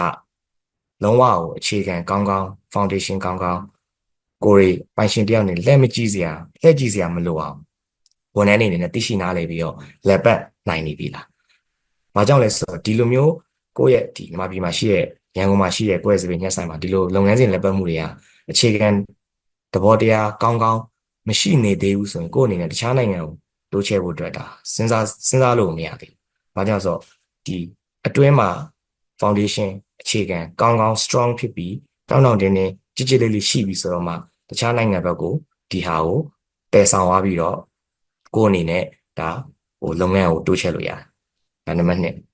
လုံးဝကိုအခြေခံကောင်းကောင်း foundation ကောင်းကောင်းကိုရီပိုင်ရှင်တယောက်နေလက်မကြည့်စရာလက်ကြည့်စရာမလိုအောင်ဝန်ထမ်းတွေအနေနဲ့သိရှိနားလည်ပြီးတော့လက်ပတ်နိုင်နေပြီလား။ဘာကြောင့်လဲဆိုတော့ဒီလိုမျိုး ကိုယ့်ရဲ့ဒီမြန်မာပြည်မှာရှိတဲ့ရန်ကုန်မှာရှိတဲ့ကိုယ့်ရဲ့စပင်ညက်ဆိုင်မှာဒီလိုလုပ်ငန်းစဉ်လက်ပတ်မှုတွေကအခြေခံသဘောတရားကောင်းကောင်းမရှိနေသေးဘူးဆိုရင်ကိုယ့်အနေနဲ့တခြားနိုင်ငံကိုတိုးချဲ့ဖို့အတွက်ဒါစဉ်းစားစဉ်းစားလို့မရသေးဘူး။ဘာကြောင့်ဆိုတော့ဒီအတွင်းမှာ foundation အခြေခံကောင်းကောင်း strong ဖြစ်ပြီးတောင်းတောင်းတင်းတင်းကြည်ကြည်လေးလေးရှိပြီဆိုတော့မှတခြားနိုင်ငံဘက်ကိုဒီဟာကိုတည်ဆောင်သွားပြီးတော့ကိုယ်အနေနဲ့ဒါဟိုလုပ်ငန်းကိုတိုးချဲ့လို့ရတယ်။ဒါနံပါတ်1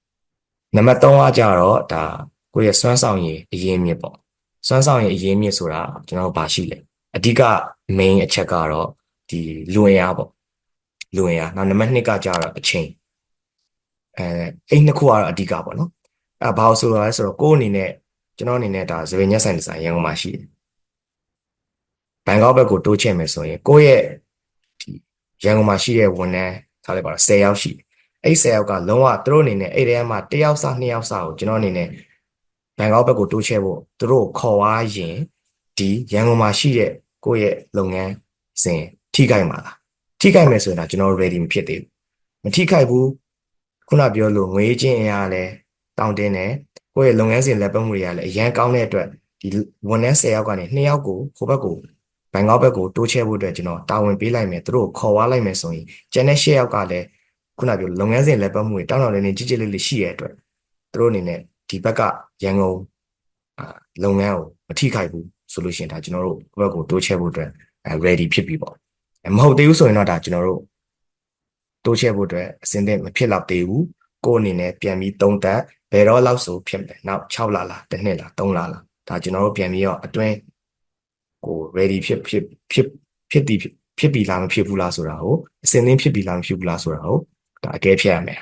နံပါတ်3ကကြတော့ဒါကိုယ့်ရဲ့စွမ်းဆောင်ရည်အရင်းမြစ်ပေါ့။စွမ်းဆောင်ရည်အရင်းမြစ်ဆိုတာကျွန်တော်တို့ဘာရှိလဲ။အဓိက main အချက်ကတော့ဒီလူဝင်အားပေါ့လူဝင်အားနောက်နံပါတ်2ကကြတော့အချိန်အဲအဲ့နှစ်ခုကတော့အဓိကပေါ့နော်အဲဘာလို့ဆိုတော့လဲဆိုတော့ကိုယ့်အနေနဲ့ကျွန်တော်အနေနဲ့ဒါသပင်ညက်ဆိုင်ဒီဇိုင်းရန်ကုန်မှာရှိတယ်ဘန်ကောက်ဘက်ကိုတိုးချဲ့မယ်ဆိုရင်ကိုယ့်ရဲ့ဒီရန်ကုန်မှာရှိတဲ့ဝန်ထမ်းထားလိုက်ပါတော့10ယောက်ရှိတယ် အဲ့10ယောက်ကလုံးဝသူတို့အနေနဲ့အဲ့ဒီထဲမှာ1ယောက်စ2ယောက်စကိုကျွန်တော်အနေနဲ့ဘန်ကောက်ဘက်ကိုတိုးချဲ့ဖို့သူတို့ခေါ်သွားရင်ဒီရန်ကုန်မှာရှိတဲ့ကိုယ့်ရဲ့လုပ်ငန်းစဉ်ထိခိုက်မှာလားထိခိုက်မယ်ဆိုရင်တော့ကျွန်တော် ready မဖြစ်သေးဘူးမထိခိုက်ဘူးခုနပြောလို့ငွေချင်းအရာလည်းတောင်းတင်းတယ်ကိုယ့်ရဲ့လုပ်ငန်းစဉ်လက်ပတ်မှုတွေကလည်းအရန်ကောင်းတဲ့အတွက်ဒီဝန်ထမ်း10ယောက်ကနေ2ယောက်ကိုဟိုဘက်ကိုဘန်ကောက်ဘက်ကိုတိုးချဲ့ဖို့အတွက်ကျွန်တော်တာဝန်ပေးလိုက်မယ်သူတို့ခေါ်သွားလိုက်မယ်ဆိုရင်ကျန်တဲ့10ယောက်ကလည်း ခုနပြောလုပ်ငန်းစဉ်လက်ပတ်မှုတွေတောင်းတောင်းနေနေကြီးကြီးလေးလေးရှိရတဲ့အတွက်သူတို့အနေနဲ့ဒီဘက်ကရန်ကုန်အာလုပ်ငန်းကိုမထိခိုက်ဘူးဆိုလို့ရှိရင်ဒါကျွန်တော်တို့ဘက်ကိုတိုးချဲ့ဖို့အတွက် ready ဖြစ်ပြီပေါ့မဟုတ်သေးဘူးဆိုရင်တော့ဒါကျွန်တော်တို့တိုးချဲ့ဖို့အတွက်အစင်းသင့်မဖြစ်တော့သေးဘူးကိုယ်အနေနဲ့ပြန်ပြီးသုံးသပ်ဘယ်တော့လောက်ဆိုဖြစ်မလဲနောက်6လလားတစ်နှစ်လား3လလားဒါကျွန်တော်တို့ပြန်ပြီးတော့အတွင်းကို ready ဖြစ်ဖြစ်ဖြစ်ဖြစ်တည်ဖြစ်ပြီလားမဖြစ်ဘူးလားဆိုတာကိုအစင်းသင့်ဖြစ်ပြီလားမဖြစ်ဘူးလားဆိုတာကို ဒါအကဲဖြတ်ရမယ်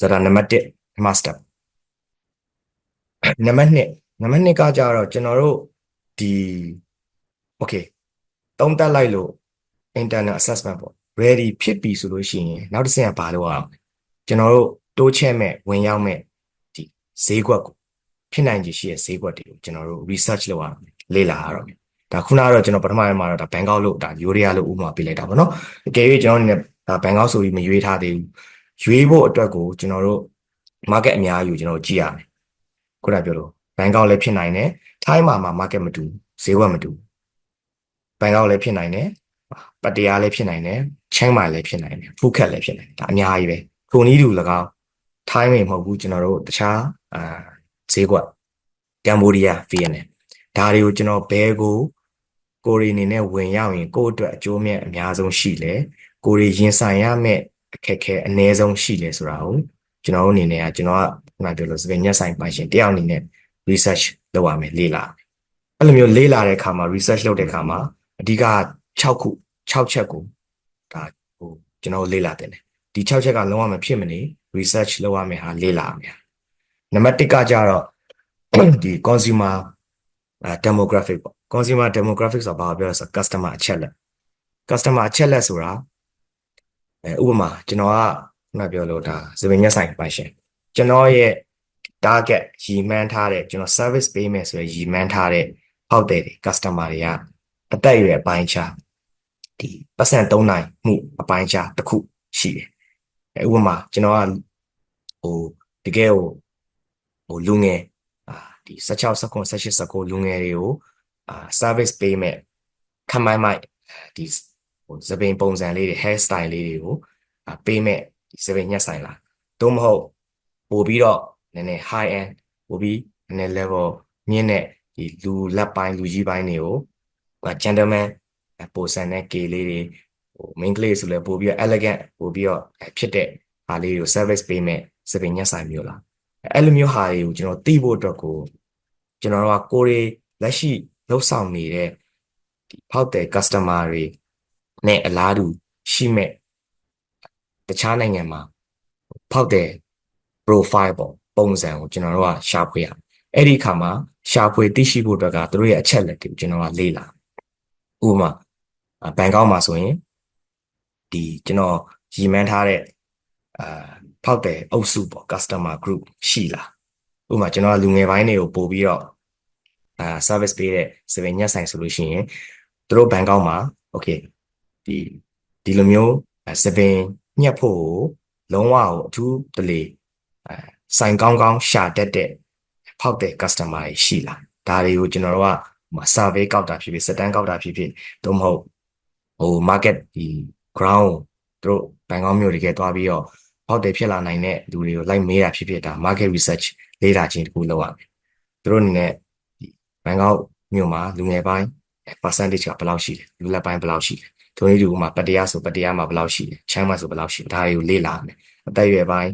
ဇာတာနံပါတ်1 master နံပါတ်2နံပါတ်2ကကြတော့ကျွန်တော်တို့ဒီ okay သုံးသပ်လိုက်လို့ internal assessment ပေါ့ ready ဖြစ်ပြီဆိုလို့ရှိရင်နောက်တစ်ဆင့်ကဘာလုပ်ရအောင်ကျွန်တော်တို့တိုးချဲ့မဲ့ဝင်ရောက်မဲ့ဒီဈေးကွက်ကိုဖြစ်နိုင်ခြေရှိတဲ့ဈေးကွက်တွေကိုကျွန်တော်တို့ research လုပ်ရအောင်လေ့လာရတော့မယ် ဒါခုနကတော့ကျွန်တော်ပထမပိုင်းမှာတော့ဒါဘန်ကောက်လို့ဒါယူရီးယားလို့ဥပမာပေးလိုက်တာပေါ့နော်အကယ်၍ကျွန်တော်အနေနဲ့ဒါဘန်ကောက်ဆိုပြီးမရွေးထားသေးဘူးရွေးဖို့အတွက်ကိုကျွန်တော်တို့ market အများကြီးကိုကျွန်တော်ကြည့်ရမယ်ခုနပြောလို့ဘန်ကောက်လည်းဖြစ်နိုင်တယ်ထိုင်းမှာမှာ market မတူဈေးကွက်မတူဘန်ကောက်လည်းဖြစ်နိုင်တယ်ပတ္တရားလည်းဖြစ်နိုင်တယ်ချမ်းမာလည်းဖြစ်နိုင်တယ်ဖူးခက်လည်းဖြစ်နိုင်တယ်ဒါအများကြီးပဲခုနီးတူ၎င်းထိုင်းမိမဟုတ်ဘူးကျွန်တော်တို့တခြားအာဈေးကွက်ကမ်ဘောဒီးယားဗီယက်နမ်ဒါတွေကိုကျွန်တော်ဘဲကို ကိုရီအနေနဲ့ဝင်ရောက်ရင်ကိုယ့်အတွက်အကျိုးမြတ်အများဆုံးရှိလဲကိုရီရင်ဆိုင်ရမယ့်အခက်ခဲအနည်းဆုံးရှိလဲဆိုတာကိုကျွန်တော်တို့အနေနဲ့ကကျွန်တော်ကခုနပြောလို့စပင်ညက်ဆိုင်ပိုင်ရှင်တယောက်အနေနဲ့ research လုပ်ရမယ်လေ့လာအဲ့လိုမျိုးလေ့လာတဲ့အခါမှာ research လုပ်တဲ့အခါမှာအဓိက6ခု6ချက်ကိုဒါဟိုကျွန်တော်လေ့လာတင်တယ်ဒီ6ချက်ကလုံးဝမဖြစ်မနေ research လုပ်ရမယ်ဟာလေ့လာရမယ်နံပါတ်1ကကြတော့ဒီ consumer demographic ပေါ့ consumer demographic ဆိုတာဘာပြောလဲဆို customer အချက်လက် customer အချက်လက်ဆိုတာအဲဥပမာကျွန်တော်ကခုနပြောလို့ဒါသပင်ညက်ဆိုင်ပိုင်ရှင်ကျွန်တော်ရဲ့ target ရည်မှန်းထားတဲ့ကျွန်တော် service ပေးမယ်ဆိုရယ်ရည်မှန်းထားတဲ့ဟောက်တဲ့ customer တွေကအတက်အရွယ်အပိုင်းခြားဒီပတ်စံ3နိုင်မှုအပိုင်းခြားတစ်ခုရှိတယ်အဲဥပမာကျွန်တော်ကဟိုတကယ်ဟိုဟိုလူငယ်အာဒီ16 19 18 19လူငယ်တွေကို အာ service ပေးမဲ့ခမိုင်းမိုက်ဒီဟိုသပင်ပုံစံလေးတွေ hair style လေးတွေကိုပေးမဲ့ဒီသပင်ညက်ဆိုင်လားသို့မဟုတ်ပို့ပြီးတော့နည်းနည်း high end ပို့ပြီးနည်းနည်း level မြင့်တဲ့ဒီလူလက်ပိုင်းလူကြီးပိုင်းတွေကို gentleman ပိုဆန်တဲ့ K လေးတွေဟို main ကလေးဆိုလဲပို့ပြီးတော့ elegant ပို့ပြီးတော့ဖြစ်တဲ့ဟာလေးကို service ပေးမဲ့စပင်ညက်ဆိုင်မျိုးလားအဲ့လိုမျိုးဟာတွေကိုကျွန်တော်သိဖို့အတွက်ကိုကျွန်တော်တို့ကကိုရီလက်ရှိ လှုပ်ဆောင်နေတဲ့ဒီဖောက်တဲ့ customer တွေနဲ့အလားတူရှိမဲ့တခြားနိုင်ငံမှာဖောက်တဲ့ profile ပေါ့ပုံစံကိုကျွန်တော်တို့ကရှာဖွေရအဲ့ဒီအခါမှာရှာဖွေသိရှိဖို့အတွက်ကသူတို့ရဲ့အချက်လက်တွေကိုကျွန်တော်ကလေ့လာဥပမာဘန်ကောက်မှာဆိုရင်ဒီကျွန်တော်ရည်မှန်းထားတဲ့အာဖောက်တဲ့အုပ်စုပေါ့ customer group ရှိလားဥပမာကျွန်တော်လူငယ်ပိုင်းတွေကိုပို့ပြီးတော့ အာ service ပေးတဲ့7ညက်ဆိုင်ဆိုလို့ရှိရင်သူတို့ဘန်ကောက်မှာ okay ဒီဒီလိုမျိုး7ညက်ဖို့လုံးဝကိုအထူးတလေအဲဆိုင်ကောင်းကောင်းရှာတတ်တဲ့ဖောက်တဲ့ customer တွေရှိလားဒါတွေကိုကျွန်တော်တို့က survey ကောက်တာဖြစ်ဖြစ်စတန်ကောက်တာဖြစ်ဖြစ်သို့မဟုတ်ဟို market ဒီ ground သူတို့ဘန်ကောက်မြို့တကယ်သွားပြီးတော့ဖောက်တယ်ဖြစ်လာနိုင်တဲ့လူတွေကိုလိုက်မေးတာဖြစ်ဖြစ်ဒါ market research လေ့လာခြင်းတခုလုပ်ရမယ်သူတို့အနေနဲ့ဒီ ဘန်ကောက်မြို့မှာလူငယ်ပိုင်း percentage ကဘယ်လောက်ရှိလဲလူလက်ပိုင်းဘယ်လောက်ရှိလဲဒုနည်းတူမှာပတရားဆိုပတရားမှာဘယ်လောက်ရှိလဲချမ်းမှာဆိုဘယ်လောက်ရှိလဲဒါတွေကိုလေ့လာမယ်အသက်အရွယ်ပိုင်း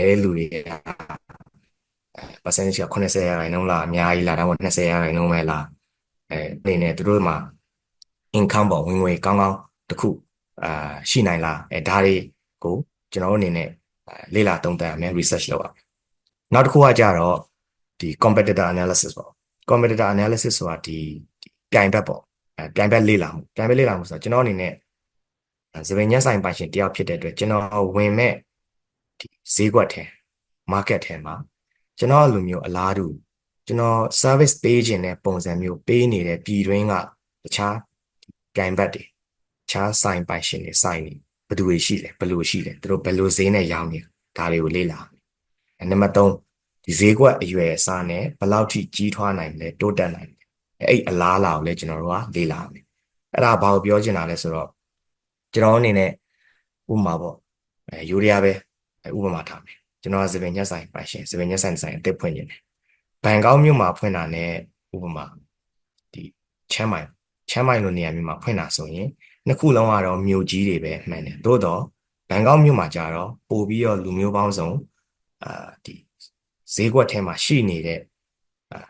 အဲလူတွေ percentage က80ရာခိုင်နှုန်းလားအများကြီးလားဒါမှမဟုတ်20ရာခိုင်နှုန်းပဲလားအဲအနေနဲ့သူတို့မှာ income ပေါ့ဝင်ငွေကောင်းကောင်းတစ်ခုအာရှိနိုင်လားအဲဒါတွေကိုကျွန်တော်တို့အနေနဲ့လေ့လာသုံးသပ်ရမယ် research လုပ်ရမယ် နောက်တစ်ခုကကြတော့ဒီ competitor analysis ပေါ့ competitor analysis ဆိုတာဒီပြိုင်ဘက်ပေါ့အဲပြိုင်ဘက်လေ့လာမှုပြိုင်ဘက်လေ့လာမှုဆိုတာကျွန်တော်အနေနဲ့စပင်ညက်ဆိုင်ပိုင်ရှင်တယောက်ဖြစ်တဲ့အတွက်ကျွန်တော်ဝင်မဲ့ဒီဈေးကွက်ထဲ market ထဲမှာကျွန်တော်လူမျိုးအလားတူကျွန်တော် service ပေးခြင်းတဲ့ပုံစံမျိုးပေးနေတဲ့ပြည်တွင်းကတခြားပြိုင်ဘက်တွေတခြားဆိုင်ပိုင်ရှင်တွေဆိုင်နေဘယ်သူတွေရှိလဲဘယ်လိုရှိလဲသူတို့ဘယ်လိုဈေးနဲ့ရောင်းနေဒါတွေကိုလေ့လာ နံပါတ်3ဒီဈေးကွက်အရွယ်အစားနဲ့ဘယ်လောက်ထိကြီးထွားနိုင်လဲတိုးတက်နိုင်လဲအဲ့အလားအလာကိုလည်းကျွန်တော်တို့ကလေ့လာမယ်အဲ့ဒါဘာကိုပြောချင်တာလဲဆိုတော့ကျွန်တော်အနေနဲ့ဥပမာပေါ့အဲယူရီးယားပဲဥပမာထားမယ်ကျွန်တော်ကစပင်ညက်ဆိုင်ပိုင်ရှင်စပင်ညက်ဆိုင်ဆိုင်အသက်ဖွင့်နေတယ်ဘန်ကောက်မြို့မှာဖွင့်တာ ਨੇ ဥပမာဒီချမ်းမိုင်ချမ်းမိုင်လိုနေရာမျိုးမှာဖွင့်တာဆိုရင်နှစ်ခုလုံးကတော့မြို့ကြီးတွေပဲမှန်တယ်သို့တော့ဘန်ကောက်မြို့မှာကြတော့ပို့ပြီးတော့လူမျိုးပေါင်းစုံ အာဒီဈေးကွက်ထဲမှာရှိနေတဲ့အာ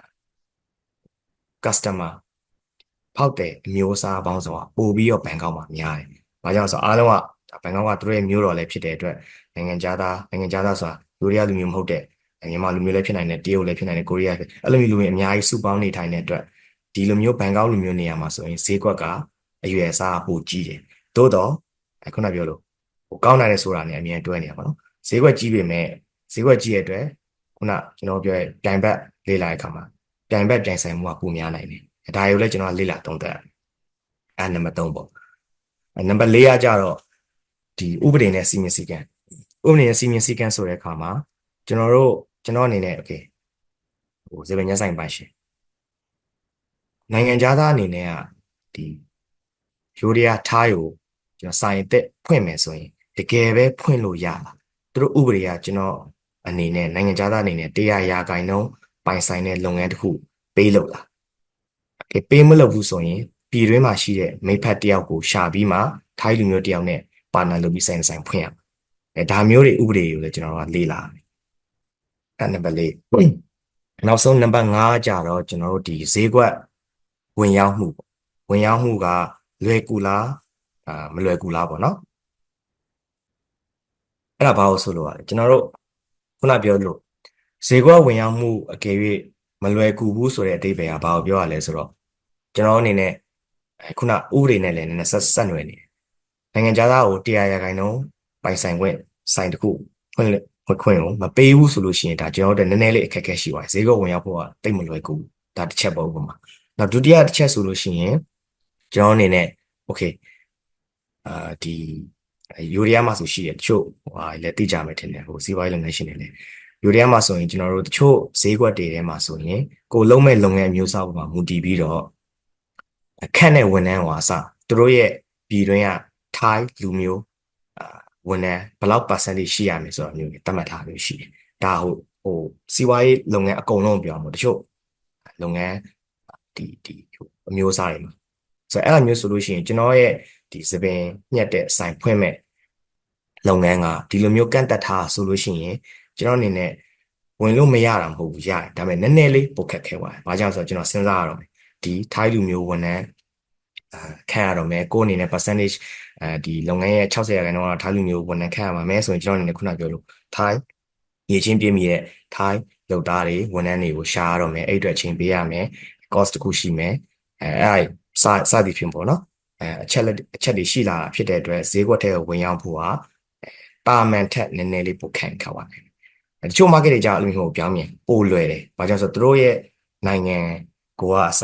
customer ဖောက်တဲ့အမျိုးအစားပေါင်းစုံကပို့ပြီးတော့ဘန်ကောက်မှာများတယ်။ဘာကြောင့်ဆိုအားလုံးကဘန်ကောက်ကသူတို့ရဲ့မျိုးတော်လည်းဖြစ်တဲ့အတွက်နိုင်ငံခြားသားနိုင်ငံခြားသားဆိုတာယူရီးယားလူမျိုးမဟုတ်တဲ့မြန်မာလူမျိုးလည်းဖြစ်နိုင်တယ်တရုတ်လည်းဖြစ်နိုင်တယ်ကိုရီးယားအဲ့လိုမျိုးလူမျိုးအများကြီးစုပေါင်းနေထိုင်တဲ့အတွက်ဒီလိုမျိုးဘန်ကောက်လူမျိုးနေရာမှာဆိုရင်ဈေးကွက်ကအရွယ်အစားပိုကြီးတယ်။သို့တော့ခုနပြောလို့ဟိုကောင်းနိုင်တယ်ဆိုတာနဲ့အမြင်တွဲနေတာပေါ့နော်။ဈေးကွက်ကြီးပေမဲ့ ဈေးကွက်ကြီးရဲ့အတွက်ခုနကျွန်တော်ပြောရဲ့ပြိုင်ဘက်လေ့လာတဲ့အခါမှာပြိုင်ဘက်ပြိုင်ဆိုင်မှုကပိုများနိုင်တယ်။ဒါတွေကိုလည်းကျွန်တော်လေ့လာသုံးသပ်ရတယ်။အဲနံပါတ်3ပေါ့။အဲနံပါတ်4ကကြတော့ဒီဥပဒေနဲ့စီမင်းစည်းကမ်းဥပဒေနဲ့စီမင်းစည်းကမ်းဆိုတဲ့အခါမှာကျွန်တော်တို့ကျွန်တော်အနေနဲ့ okay ဟိုဇေဘညက်ဆိုင်ပါရှင်နိုင်ငံသားအနေနဲ့ကဒီယူရီးယားထားကိုကျွန်တော်ဆိုင်တက်ဖွင့်မယ်ဆိုရင်တကယ်ပဲဖွင့်လို့ရလားသူတို့ဥပဒေကကျွန်တော် အနေနဲ့နိုင်ငံခြားသားအနေနဲ့တရားရာဂိုင်းလုံးပိုင်ဆိုင်တဲ့လုပ်ငန်းတစ်ခုပေးလို့လား။ Okay ပေးမလုပ်ဘူးဆိုရင်ပြည်တွင်းမှာရှိတဲ့မိဖက်တယောက်ကိုရှာပြီးမှထိုင်းလူမျိုးတယောက်နဲ့ပါနာလုပ်ပြီးဆိုင်ဆိုင်ဖွင့်ရမယ်။အဲဒါမျိုးတွေဥပဒေတွေကိုလည်းကျွန်တော်တို့ကလေ့လာတယ်။အဲနံပါတ်၄နောက်ဆုံးနံပါတ်5ကြတော့ကျွန်တော်တို့ဒီဈေးကွက်ဝင်ရောက်မှုပေါ့။ဝင်ရောက်မှုကလွယ်ကူလားအာမလွယ်ကူလားပေါ့နော်။အဲ့ဒါဘာလို့ဆိုလို့ရလဲကျွန်တော်တို့ ခုနပြောလို့ဈေးကွက်ဝင်ရောက်မှုအကယ်၍မလွယ်ကူဘူးဆိုတဲ့အဓိပ္ပာယ်ကဘာကိုပြောရလဲဆိုတော့ကျွန်တော်အနေနဲ့ခုနဥပဒေနဲ့လည်းနည်းနည်းဆက်ဆက်နွယ်နေတယ်နိုင်ငံသားကိုတရားရဂိုင်နှုန်းပိုင်ဆိုင်ခွင့်ဆိုင်တစ်ခုဖွင့်ခွင့်ခွင့်ကိုမပေးဘူးဆိုလို့ရှိရင်ဒါကျွန်တော်တို့နည်းနည်းလေးအခက်အခဲရှိပါတယ်ဈေးကွက်ဝင်ရောက်ဖို့ကတိတ်မလွယ်ကူဒါတစ်ချက်ပေါ့ဥပမာနောက်ဒုတိယတစ်ချက်ဆိုလို့ရှိရင်ကျွန်တော်အနေနဲ့ okay အာဒီ ယူရီးယားမှာဆိုရှိတယ်တချို့ဟိုဟာလည်းသိကြမယ်ထင်တယ်ဟိုစီးပွားရေးလုပ်ငန်းရှင်တွေလည်းယူရီးယားမှာဆိုရင်ကျွန်တော်တို့တချို့ဈေးကွက်တွေထဲမှာဆိုရင်ကိုလုံးမဲ့လုပ်ငန်းမျိုးစားပေါ်မှာမူတည်ပြီးတော့အခက်နဲ့ဝန်ထမ်းဟောအစသူတို့ရဲ့ပြည်တွင်းကထိုင်းလူမျိုးအာဝန်ထမ်းဘယ်လောက် percentage ရှိရမယ်ဆိုတာမျိုးသတ်မှတ်ထားမျိုးရှိတယ်ဒါဟိုဟိုစီးပွားရေးလုပ်ငန်းအကုန်လုံးပြောမှာတချို့လုပ်ငန်းဒီဒီအမျိုးအစားတွေမှာဆိုတော့အဲ့လိုမျိုးဆိုလို့ရှိရင်ကျွန်တော်ရဲ့ဒီသပင်ညက်တဲ့ဆိုင်ဖွင့်မဲ့ လုပ်ငန်းကဒီလိုမျိုးကန့်တက်ထားဆိုလို့ရှိရင်ကျွန်တော်အနေနဲ့ဝင်လို့မရတာမဟုတ်ဘူးရတယ်ဒါပေမဲ့နည်းနည်းလေးပိုခက်ခဲပါတယ်။ဘာကြောင့်ဆိုတော့ကျွန်တော်စဉ်းစားရတော့မယ်ဒီ Thai လူမျိုးဝန်ထမ်းအာခံရတော့မယ်ကိုယ်အနေနဲ့ percentage အဲဒီလုပ်ငန်းရဲ့60ရာခိုင်နှုန်းက Thai လူမျိုးဝန်ထမ်းခံရမှာမဲဆိုရင်ကျွန်တော်အနေနဲ့ခုနပြောလို့ Thai ရေချင်းပြည့်မီရဲ့ Thai လုပ်သားတွေဝန်ထမ်းတွေကိုရှားရတော့မယ်အဲ့အတွက်ချိန်ပေးရမယ် cost တစ်ခုရှိမယ်အဲအဲ့စစသည်ဖြင့်ပေါ့နော်အဲအချက်လက်အချက်တွေရှိလာတာဖြစ်တဲ့အတွက်ဈေးကွက်ထဲကိုဝင်ရောက်ဖို့ဟာ တာမန်ထက်နည်းနည်းလေးပိုခံခါပါတယ်တချို့ market တွေကြာအဲ့လိုမျိုးပြောင်းမြင်ပိုလွယ်တယ်ဘာကြောင့်ဆိုတော့သူတို့ရဲ့နိုင်ငံကိုကအစ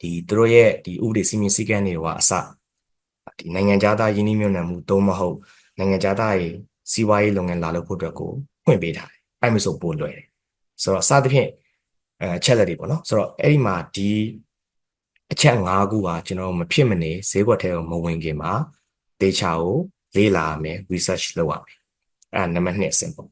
ဒီသူတို့ရဲ့ဒီဥပဒေစီမင်းစည်းကမ်းတွေကအစဒီနိုင်ငံသားယင်းနှိမ့်မြုံနယ်မှုသုံးမဟုတ်နိုင်ငံသားရဲ့စီးပွားရေးလုပ်ငန်းလာလို့ဖို့အတွက်ကိုဖွင့်ပေးထားတယ်အဲ့မျိုးဆိုပိုလွယ်တယ်ဆိုတော့အစသဖြင့်အဲချက်လက်တွေပေါ့နော်ဆိုတော့အဲ့ဒီမှာဒီအချက်၅ခုကကျွန်တော်မဖြစ်မနေဈေးကွက်ထဲကိုမဝင်ခင်မှာဒေချာကို လေ့လာရမယ် research လုပ်ရမယ်အဲ့ဒါနံပါတ်2အဆင့်ပေါ့